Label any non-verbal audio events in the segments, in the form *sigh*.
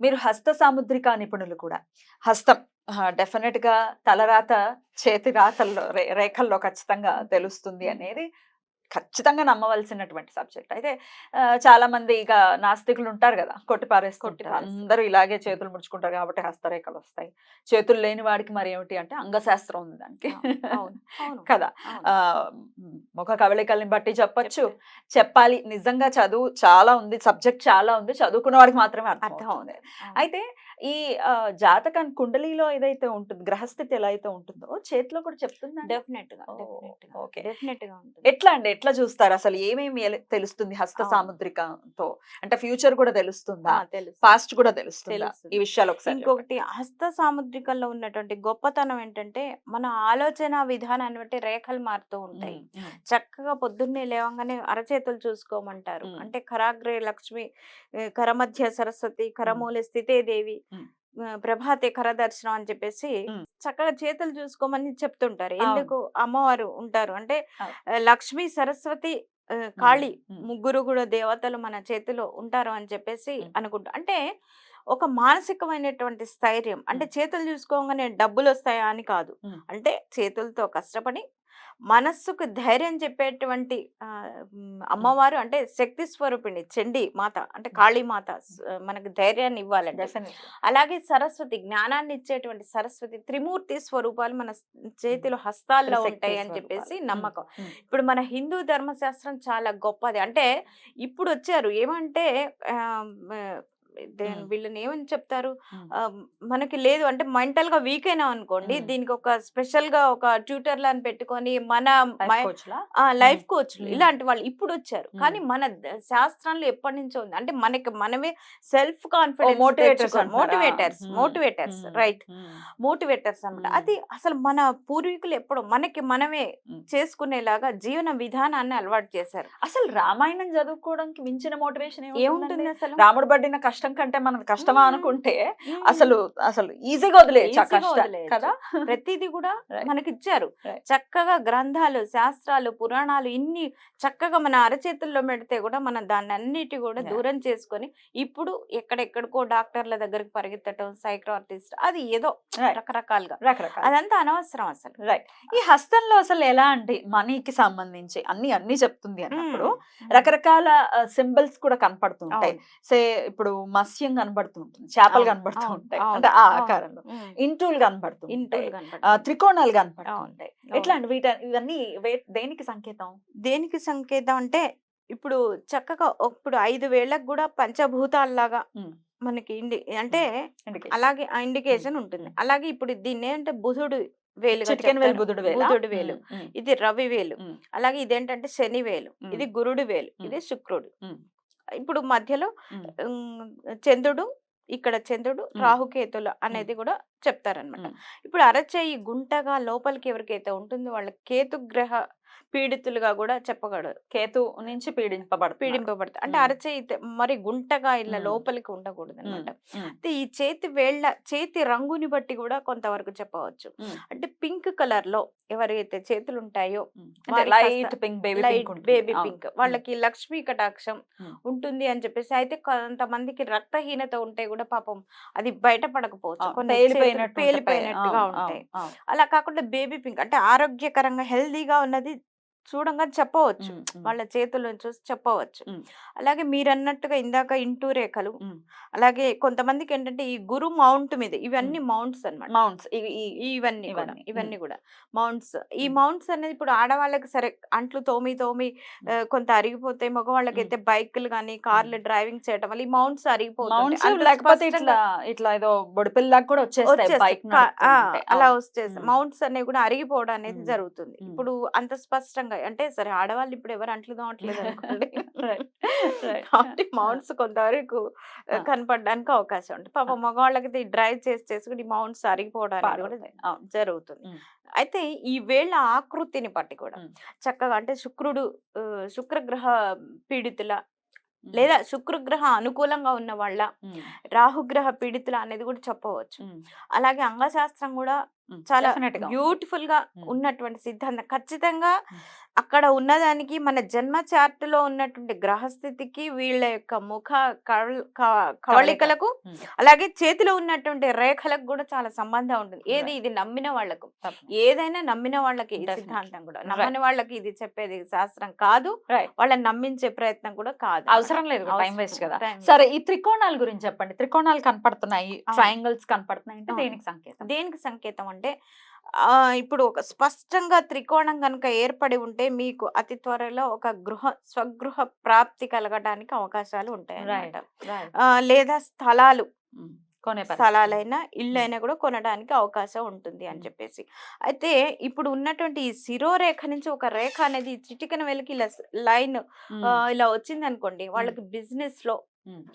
మీరు హస్త సాముద్రిక నిపుణులు కూడా. హస్తం. డెఫినెట్గా తలరాత చేతి రాతల్లో రే- రేఖల్లో ఖచ్చితంగా తెలుస్తుంది అనేది ఖచ్చితంగా నమ్మవలసినటువంటి సబ్జెక్ట్. అయితే చాలా మంది ఇక నాస్తికులు ఉంటారు కదా కొట్టి పారేసుకుంటారు కొట్టిపారేస్తారు. అందరూ ఇలాగే చేతులు ముడుచుకుంటారు కాబట్టి హస్తరేఖలు వస్తాయి చేతులు లేని వాడికి మరి ఏమిటి అంటే అంగశాస్త్రం ఉంది దానికి. కదా ముఖ కవళికల్ని బట్టి చెప్పొచ్చు. చెప్పాలి. నిజంగా చదువు చాలా ఉంది సబ్జెక్ట్ చాలా ఉంది చదువుకున్న వాడికి మాత్రమే అర్థం అవుతుంది. అయితే ఈ జాతకం కుండలిలో ఏదైతే ఉంటుంది గ్రహస్థితి ఎలా అయితే ఉంటుందో చేతిలో కూడా చెప్తుందా డెఫినెట్గా ఓ, డెఫినెట్గా ఓకే. డెఫినెట్గా ఉంటుంది. ఎట్లా అండి? ఎట్లా చూస్తారు? అసలు ఏమేమి తెలుస్తుంది హస్త. సాముద్రికతో? అంటే ఫ్యూచర్ కూడా తెలుస్తుందా? పాస్ట్ కూడా తెలుస్తుందా. ఈ విషయాలు ఒకసారి ఇంకొకటి హస్త సాముద్రికల్లో ఉన్నటువంటి గొప్పతనం ఏంటంటే మన ఆలోచన విధానాన్ని బట్టి రేఖలు మారుతూ ఉంటాయి. చక్కగా పొద్దున్నే లేవగానే అరచేతులు చూసుకోమంటారు. అంటే కరాగ్రే లక్ష్మి కరమధ్య సరస్వతి కరమూల స్థితే దేవి ప్రభాతే కరదర్శనం అని చెప్పేసి. చక్కగా చేతులు చూసుకోమని చెప్తుంటారు. ఎందుకు అమ్మవారు ఉంటారు? అంటే లక్ష్మి సరస్వతి కాళీ ముగ్గురు కూడా దేవతలు మన చేతిలో ఉంటారు అని చెప్పేసి. అనుకుంటా. అంటే ఒక మానసికమైనటువంటి స్థైర్యం. అంటే. చేతులు చూసుకోగానే డబ్బులు వస్తాయా అని కాదు. అంటే చేతులతో కష్టపడి మనస్సుకు ధైర్యం చెప్పేటువంటి అమ్మవారు అంటే శక్తి స్వరూపిణి చండి మాత. అంటే కాళీ మాత స- మనకు ధైర్యాన్ని ఇవ్వాలండి. అలాగే సరస్వతి జ్ఞానాన్ని ఇచ్చేటువంటి సరస్వతి త్రిమూర్తి స్వరూపాలు మన చేతిలో హస్తాల్లో ఉంటాయి అని చెప్పేసి నమ్మకం. ఇప్పుడు మన హిందూ ధర్మశాస్త్రం చాలా గొప్పది. అంటే ఇప్పుడు వచ్చారు ఏమంటే. వీళ్ళని ఏమని చెప్తారు మనకి లేదు అంటే మెంటల్గా వీక్ అయినా అనుకోండి. దీనికి ఒక స్పెషల్గా ఒక ట్యూటర్ లాని పెట్టుకొని మన లా? లైఫ్ కోచ్లు మ్మ్. ఇలాంటి వాళ్ళు ఇప్పుడు వచ్చారు కానీ. మన శాస్త్రంలో ఎప్పటి నుంచో ఉంది అంటే మనకి మనమే self confidence? Motivators. Motivators hmm. Right. Motivators అన్నమాట మ్మ్. అది అసలు మన పూర్వీకులు ఎప్పుడు మనకి మనమే. చేసుకునేలాగా జీవన విధానాన్ని అలవాటు చేశారు అసలు రామాయణం చదువుకోవడానికి మించిన మోటివేషన్ ఏముంటుంది అసలు రాముడు పడిన కష్టం కంటే మనది కష్టమా. అనుకుంటే. అసలు అసలు ఈజీగా వదిలేయచ్చు కష్టం వదిలేయచ్చు. కదా *laughs* ప్రతిదీ కూడా. మనకి ఇచ్చారు. చక్కగా గ్రంథాలు శాస్త్రాలు పురాణాలు ఇన్ని చక్కగా మన అరచేతుల్లో పెడితే కూడా మనం దాన్ని అన్నిటి కూడా. దూరం చేసుకొని ఇప్పుడు ఎక్కడెక్కడికో డాక్టర్ల దగ్గరికి పరిగెత్తటం సైక్రాటిస్ట్ అది ఏదో. రకరకాలుగా రకరకాల అదంతా అనవసరం అసలు రైట్ ఈ హస్తంలో అసలు ఎలా అంటే మనీకి సంబంధించి అన్ని అన్ని చెప్తుంది అన్నప్పుడు. రకరకాల సింబల్స్ కూడా కనపడుతుంటాయి. సే ఇప్పుడు మత్స్యం కనబడుతుంటుంది చేపలు అవును, కనబడుతూ ఉంటాయి అంటే ఆ. ఆకారంలో. ఇంటూలు కనబడుతూ ఉంటాయి త్రికోణాలు అవును, కనపడుతుంటాయి ఎట్లా అండి వీట ఇవన్నీ దేనికి సంకేతం దేనికి సంకేతం అంటే ఇప్పుడు చక్కగా ఇప్పుడు ఐదు వేళ్ళకు కూడా పంచభూతాల్లాగా. మనకి ఇండి అంటే? అలాగే ఆ ఇండికేషన్ ఉంటుంది అలాగే ఇప్పుడు దీన్ని ఏంటంటే బుధుడు వేలు వేలు బుధుడు వేలా? బుధుడు వేలు ఇది రవి వేలు. అలాగే ఇదేంటంటే శని వేలు. ఇది గురుడు వేలు. ఇది శుక్రుడు. ఇప్పుడు మధ్యలో చంద్రుడు ఇక్కడ చంద్రుడు. రాహుకేతులు అనేది కూడా చెప్తారనమాట. ఇప్పుడు అరచేయి గుంటగా లోపలికి ఎవరికైతే ఉంటుందో వాళ్ళ కేతు గ్రహ పీడితులుగా కూడా చెప్పగలరు. కేతు నుంచి పీడింపబడుతుంది పీడింపబడతారు అంటే. అరచేయి మరి గుంటగా ఇలా. లోపలికి ఉండకూడదు అనమాట. అయితే ఈ చేతి వేళ్ళ చేతి రంగుని బట్టి కూడా కొంతవరకు చెప్పవచ్చు. అంటే పింక్ కలర్లో ఎవరైతే చేతులు ఉంటాయో లైట్ పింక్ బేబీ పింక్ వాళ్ళకి లక్ష్మీ కటాక్షం. ఉంటుంది అని చెప్పేసి అయితే కొంతమందికి రక్తహీనత ఉంటే కూడా పాపం అది బయటపడకపోవచ్చు. పేలిపోయినట్టుగా ఉంటాయి. అలా కాకుండా బేబీ పింక్ అంటే ఆరోగ్యకరంగా హెల్దీగా ఉన్నది చూడంగా చెప్పవచ్చు వాళ్ళ చేతులను చూసి చెప్పవచ్చు. అలాగే మీరు అన్నట్టుగా ఇందాక ఇంటూ రేఖలు. అలాగే కొంతమందికి ఏంటంటే ఈ గురు మౌంట్ మీద ఇవన్నీ మౌంట్స్ అన్నమాట మౌంట్స్ ఇవన్నీ ఇవన్నీ. కూడా మౌంట్స్ ఈ. మౌంట్స్ అనేది ఇప్పుడు ఆడవాళ్ళకి సరే అంట్లు తోమి తోమి కొంత అరిగిపోతాయి మగవాళ్ళకి అయితే బైకులు కానీ కార్లు డ్రైవింగ్ చేయడం వల్ల ఈ మౌంట్స్ అరిగిపోతాయి లేకపోతే ఇట్లా ఇట్లా ఏదో బొడిపిల్లాగా కూడా వచ్చేస్తాయి బైక్ అలా వచ్చేస్తాయి. మౌంట్స్. అనేవి కూడా అరిగిపోవడం అనేది. జరుగుతుంది. ఇప్పుడు అంత స్పష్టంగా అంటే సరే ఆడవాళ్ళు ఇప్పుడు ఎవరు అంట్లు తోమట్లేదు అనుకోండి. *laughs* కాబట్టి మౌంట్స్ కొంతవరకు. కనపడడానికి అవకాశం ఉంటుంది పాప మగవాళ్ళకి డ్రై చేసి చేసి కూడా ఈ మౌంట్స్ అరిగిపోవడానికి కూడా. జరుగుతుంది. అయితే ఈ వేళ్ళ ఆకృతిని బట్టి కూడా. చక్కగా అంటే శుక్రుడు శుక్రగ్రహ పీడితుల. లేదా శుక్రగ్రహ అనుకూలంగా ఉన్న వాళ్ళ. రాహుగ్రహ పీడితుల అనేది కూడా చెప్పవచ్చు. అలాగే అంగశాస్త్రం కూడా. చాలా. బ్యూటిఫుల్గా. ఉన్నటువంటి సిద్ధాంతం ఖచ్చితంగా. అక్కడ ఉన్నదానికి మన జన్మ చార్ట్లో ఉన్నటువంటి గ్రహస్థితికి వీళ్ళ యొక్క ముఖ కవళికలకు. అలాగే చేతిలో ఉన్నటువంటి రేఖలకు కూడా చాలా సంబంధం ఉంటుంది ఏది. ఇది నమ్మిన వాళ్ళకు తప్పకుండా. ఏదైనా నమ్మిన వాళ్ళకి ఈ. సిద్ధాంతం కూడా. నమ్మని వాళ్ళకి ఇది చెప్పేది శాస్త్రం కాదు. వాళ్ళని నమ్మించే ప్రయత్నం కూడా కాదు అవసరం లేదు టైం వేస్ట్ కదా సరే ఈ త్రికోణాల గురించి చెప్పండి త్రికోణాలు కనపడుతున్నాయి. ట్రయాంగిల్స్ కనపడుతున్నాయి అంటే. దేనికి సంకేతం దేనికి సంకేతం అంటే ఇప్పుడు ఒక స్పష్టంగా త్రికోణం కనుక ఏర్పడి ఉంటే మీకు అతి త్వరలో ఒక గృహ స్వగృహ ప్రాప్తి కలగడానికి అవకాశాలు ఉంటాయి అన్నమాట. లేదా స్థలాలు కొనే. స్థలాలైనా ఇళ్ళైనా కూడా కొనడానికి అవకాశం ఉంటుంది అని. చెప్పేసి అయితే ఇప్పుడు ఉన్నటువంటి ఈ శిరోరేఖ నుంచి ఒక రేఖ అనేది చిటికన వెలికి ఇలా లైన్. ఇలా వచ్చింది అనుకోండి వాళ్ళకి బిజినెస్లో.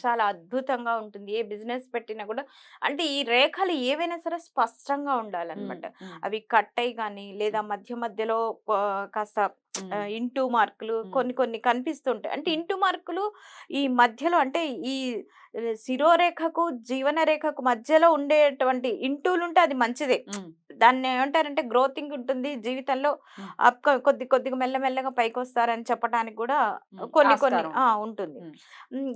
చాలా అద్భుతంగా ఉంటుంది ఏ బిజినెస్ పెట్టినా కూడా అంటే ఈ రేఖలు ఏవైనా సరే స్పష్టంగా ఉండాలన్నమాట. అవి కట్ అయ్యి కానీ లేదా మధ్య మధ్యలో కాస్త ఇంటూ మార్కులు. కొన్ని కొన్ని కనిపిస్తుంటాయి అంటే. ఇంటూ మార్కులు ఈ మధ్యలో అంటే ఈ శిరోరేఖకు జీవన రేఖకు మధ్యలో ఉండేటువంటి ఇంటూలు ఉంటే అది మంచిదే. దాన్ని ఏమంటారంటే గ్రోతింగ్ ఉంటుంది జీవితంలో. అప్ కొద్ది కొద్దిగా మెల్లమెల్లగా పైకి వస్తారని చెప్పడానికి కూడా. కొన్ని కొన్ని ఉంటుంది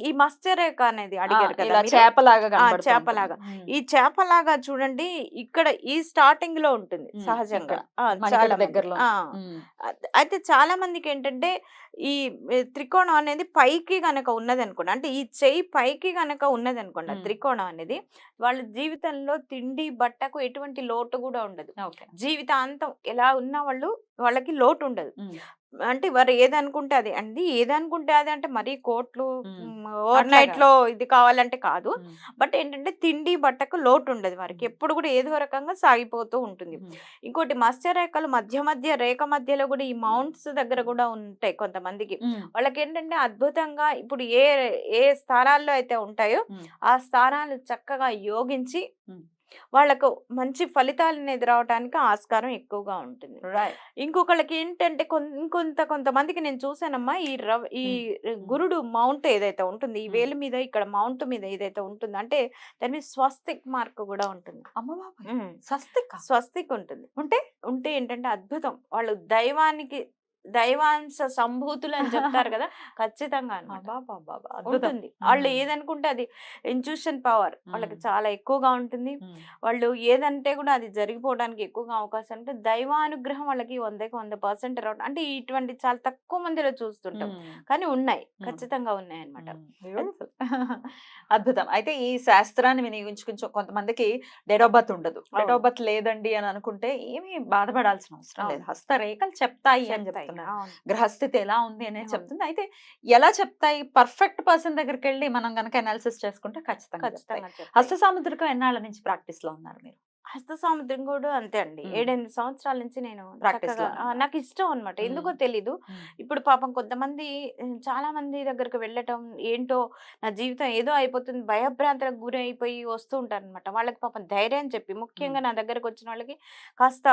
ఈ మత్స్యరేఖ అనేది అడిగారు కదా. చేపలాగా చేపలాగా. ఈ చేపలాగా చూడండి ఇక్కడ ఈ స్టార్టింగ్లో ఉంటుంది. సహజంగా చాలా. దగ్గరలో. అద్- అయితే చాలా మందికి ఏంటంటే ఈ త్రికోణం అనేది పైకి గనక ఉన్నది అనుకోండి అంటే ఈ చెయ్యి పైకి గనక ఉన్నది అనుకోండి. త్రికోణం అనేది వాళ్ళ జీవితంలో తిండి బట్టకు ఎటువంటి లోటు కూడా ఉండదు ఓకే జీవితాంతం ఎలా ఉన్న వాళ్ళు వాళ్ళకి లోటు ఉండదు. అంటే వారు ఏదనుకుంటే అది అండి ఏదనుకుంటే అది అంటే మరీ కోట్లు. ఓవర్ నైట్లో ఇది కావాలంటే కాదు. బట్ ఏంటంటే తిండి బట్టకు లోటు ఉండదు వారికి. ఎప్పుడు కూడా ఏదో రకంగా సాగిపోతూ ఉంటుంది. ఇంకోటి మత్స్య రేఖలు మధ్య మధ్య రేఖ మధ్యలో కూడా ఈ మౌంట్స్ దగ్గర కూడా ఉంటాయి కొంతమందికి. వాళ్ళకి ఏంటంటే అద్భుతంగా ఇప్పుడు ఏ ఏ స్థానాల్లో అయితే ఉంటాయో. ఆ స్థానాలు చక్కగా యోగించి. వాళ్ళకు మంచి ఫలితాలను ఎదురవడానికి ఆస్కారం ఎక్కువగా ఉంటుంది. ఇంకొకళ్ళకి ఏంటంటే ఇంకొంత కొంతమందికి నేను చూసానమ్మా ఈ రవ ఈ గురుడు మౌంట్ ఏదైతే ఉంటుంది ఈ. వేలు మీద ఇక్కడ మౌంట్ మీద ఏదైతే ఉంటుందో అంటే దాని మీద స్వస్తిక్ మార్క్ కూడా ఉంటుంది. అమ్మ బాబాయ్! మ్మ్. స్వస్తిక? స్వస్తిక్ ఉంటుంది. ఉంటే? ఉంటే ఏంటంటే అద్భుతం. వాళ్ళు దైవానికి దైవాంశ సంభూతులు అని చెప్తారు కదా *laughs* ఖచ్చితంగా. ఉంటుంది వాళ్ళు. ఏదనుకుంటే అది ఇంట్యూషన్ పవర్ వాళ్ళకి. చాలా ఎక్కువగా ఉంటుంది. వాళ్ళు ఏదంటే కూడా అది జరిగిపోవడానికి ఎక్కువగా అవకాశం అంటే దైవానుగ్రహం వాళ్ళకి వందకి వంద పర్సెంట్ రావడం అంటే ఇటువంటి చాలా తక్కువ మందిలో చూస్తుంటాం. కానీ ఉన్నాయి. ఖచ్చితంగా ఉన్నాయి. Beautiful. *laughs* అద్భుతం అయితే ఈ శాస్త్రాన్ని వినియోగించుకుని కొంతమందికి డేట్ ఆఫ్ బర్త్ ఉండదు డేట్ అవును. ఆఫ్ బర్త్ లేదండి అని అనుకుంటే ఏమీ బాధపడాల్సిన అవసరం లేదు. హస్తరేఖలు చెప్తాయి అని చెప్తాయి. చెప్తున్నారు. గ్రహస్థితి ఎలా ఉంది అనేది. చెప్తుంది అయితే ఎలా చెప్తాయి పర్ఫెక్ట్ పర్సన్ దగ్గరికి వెళ్ళి మనం గనక అనాలిసిస్ చేసుకుంటే ఖచ్చితంగా. హస్త సాముద్రికం ఎన్నాళ్ళ నుంచి ప్రాక్టీస్లో ఉన్నారు మీరు హస్త సాముద్రం కూడా అంతే అండి. ఏడెనిమిది సంవత్సరాల నుంచి నేను. నాకు ఇష్టం అన్నమాట ఎందుకో. తెలీదు. ఇప్పుడు పాపం కొంతమంది చాలా మంది దగ్గరకు వెళ్ళటం ఏంటో నా జీవితం ఏదో అయిపోతుంది భయభ్రాంతులకు గురి అయిపోయి వస్తూ ఉంటారు అనమాట వాళ్ళకి పాపం ధైర్యం చెప్పి ముఖ్యంగా నా దగ్గరకు వచ్చిన వాళ్ళకి కాస్త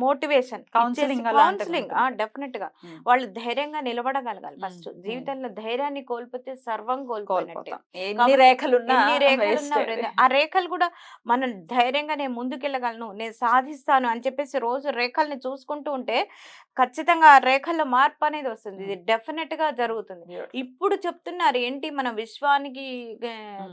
మోటివేషన్. కౌన్సిలింగ్ ఉంటుంది. డెఫినెట్గా వాళ్ళు ధైర్యంగా నిలబడగలగాలి ఫస్ట్. జీవితంలో ధైర్యాన్ని కోల్పోతే సర్వం కోల్పోయినట్టే. రేఖలు. *laughs* ఆ రేఖలు కూడా మనం ధైర్యంగా నేను ముందుకెళ్ళగలను నేను సాధిస్తాను అని చెప్పేసి రోజు రేఖల్ని చూసుకుంటూ ఉంటే ఖచ్చితంగా ఆ రేఖల్లో మార్పు అనేది వస్తుంది ఇది డెఫినెట్గా జరుగుతుంది. ఇప్పుడు చెప్తున్నారు ఏంటి మన విశ్వానికి.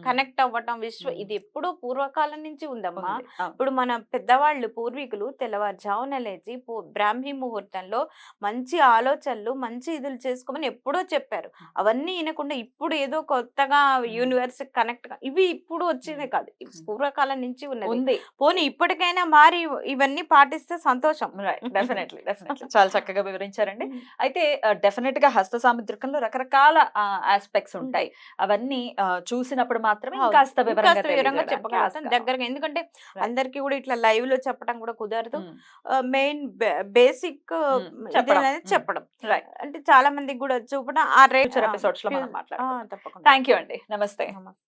కనెక్ట్ అవ్వటం విశ్వ. ఇది ఎప్పుడో పూర్వకాలం నుంచి ఉందమ్మా. ఇప్పుడు మన పెద్దవాళ్ళు పూర్వీకులు తెల్లవారుజామున లేచి బ్రాహ్మీ ముహూర్తంలో మంచి ఆలోచనలు మంచి ఇదులు చేసుకోమని ఎప్పుడో చెప్పారు అవన్నీ వినకుండా ఇప్పుడు ఏదో కొత్తగా యూనివర్స్ కనెక్ట్ ఇవి ఇప్పుడు వచ్చేదే కాదు. పూర్వకాలం నుంచి ఉన్నది వాళ్ళది ఉంది. పోనీ ఇప్పటికైనా మారి ఇవన్నీ పాటిస్తే సంతోషం. *laughs* Definitely definitely. చాలా చక్కగా వివరించారండి. అయితే డెఫినెట్గా హస్త సాముద్రికంలో రకరకాల ఆస్పెక్ట్స్ ఉంటాయి. అవన్నీ చూసినప్పుడు మాత్రమే. ఇంకాస్త వివరంగా చెప్పగలుగుతాం. దగ్గరగా. ఎందుకంటే అందరికి కూడా ఇట్లా లైవ్లో చెప్పడం కూడా కుదరదు. మెయిన్ బేసిక్ చెప్పడం. అంటే చాలా మందికి కూడా చూపడం ఆ రేట్ ఎపిసోడ్స్లో మనం తప్పకుండా. థ్యాంక్ యూ అండి. నమస్తే. నమస్తే.